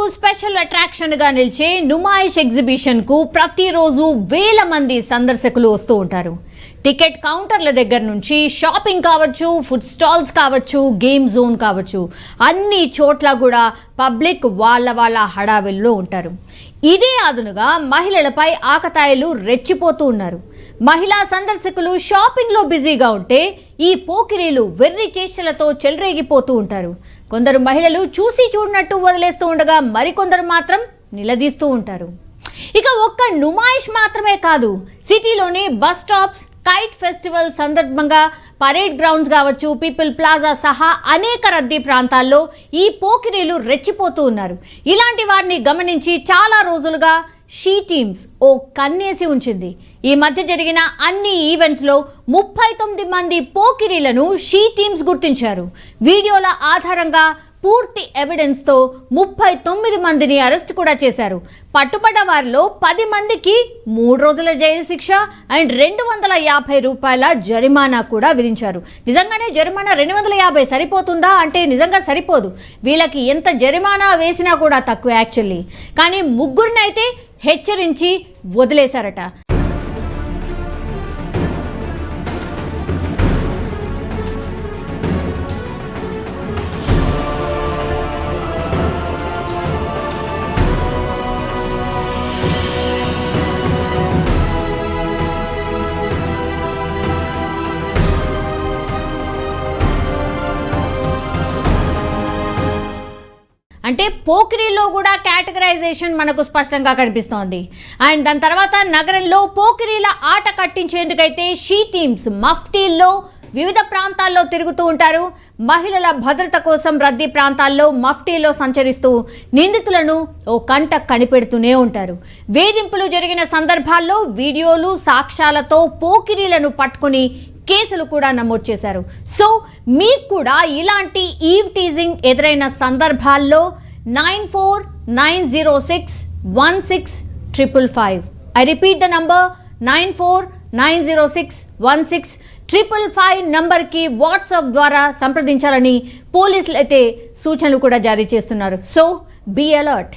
అట్రాక్షన్గా నిలిచే నుమాయిష్ ఎగ్జిబిషన్కు ప్రతిరోజు వేల మంది సందర్శకులు వస్తూ ఉంటారు. టికెట్ కౌంటర్ల దగ్గర నుంచి షాపింగ్ కావచ్చు ఫుడ్ స్టాల్స్ కావచ్చు గేమ్ జోన్ కావచ్చు అన్ని చోట్ల కూడా పబ్లిక్ వాళ్ళ వాళ్ళ హడావిల్లో ఉంటారు. ఇదే అదునుగా మహిళలపై ఆకతాయిలు రెచ్చిపోతూ ఉన్నారు. మహిళా సందర్శకులు షాపింగ్లో బిజీగా ఉంటే ఈ పోకిరీలు వెర్రి చేష్టలతో చెలరేగిపోతూ ఉంటారు. కొందరు మహిళలు చూసి చూడనట్టు వదిలేస్తూ ఉండగా మరికొందరు మాత్రం నిలదీస్తూ ఉంటారు. ఇక ఒక్క నుమాయిష్ మాత్రమే కాదు సిటీలోని బస్ స్టాప్స్ కైట్ ఫెస్టివల్ సందర్భంగా పరేడ్ గ్రౌండ్స్ కావచ్చు పీపుల్ ప్లాజా సహా అనేక రద్దీ ప్రాంతాల్లో ఈ పోకిరీలు రెచ్చిపోతూ ఉన్నారు. ఇలాంటి వారిని గమనించి చాలా రోజులుగా షీ టీమ్స్ ఓ కన్నేసి ఉంచింది. ఈ మధ్య జరిగిన అన్ని ఈవెంట్స్లో ముప్పై తొమ్మిది మంది పోకిరీలను షీ టీమ్స్ గుర్తించారు. వీడియోల ఆధారంగా పూర్తి ఎవిడెన్స్తో ముప్పై తొమ్మిది మందిని అరెస్ట్ కూడా చేశారు. పట్టుబడ్డ వారిలో పది మందికి మూడు రోజుల జైలు శిక్ష అండ్ రెండు వందల యాభై రూపాయల జరిమానా కూడా విధించారు. నిజంగానే జరిమానా రెండు వందల యాభై సరిపోతుందా అంటే నిజంగా సరిపోదు. వీళ్ళకి ఎంత జరిమానా వేసినా కూడా తక్కువ యాక్చువల్లీ కానీ ముగ్గురినైతే హెచ్చరించి వదిలేశారట. అంటే పోకిరిలో కూడా కేటగరైజేషన్ మనకు స్పష్టంగా కనిపిస్తోంది. అండ్ దాని తర్వాత నగరంలో పోకిరీల ఆట కట్టించేందుకైతే షీ టీమ్స్ మఫ్టీల్లో వివిధ ప్రాంతాల్లో తిరుగుతూ ఉంటారు. మహిళల భద్రత కోసం రద్దీ ప్రాంతాల్లో మఫ్టీలో సంచరిస్తూ నిందితులను ఓ కంట కనిపెడుతూనే ఉంటారు. వేధింపులు జరిగిన సందర్భాల్లో వీడియోలు సాక్ష్యాలతో పోకిరీలను పట్టుకుని కేసులు కూడా నమోదు చేశారు. సో మీకు కూడా ఇలాంటి ఈవ్ టీజింగ్ ఎదురైన సందర్భాల్లో nine four nine zero six one six triple five I repeat the number nine four nine zero six one six triple five నంబర్కి వాట్సాప్ ద్వారా సంప్రదించాలని పోలీసులు అయితే సూచనలు కూడా జారీ చేస్తున్నారు. So be alert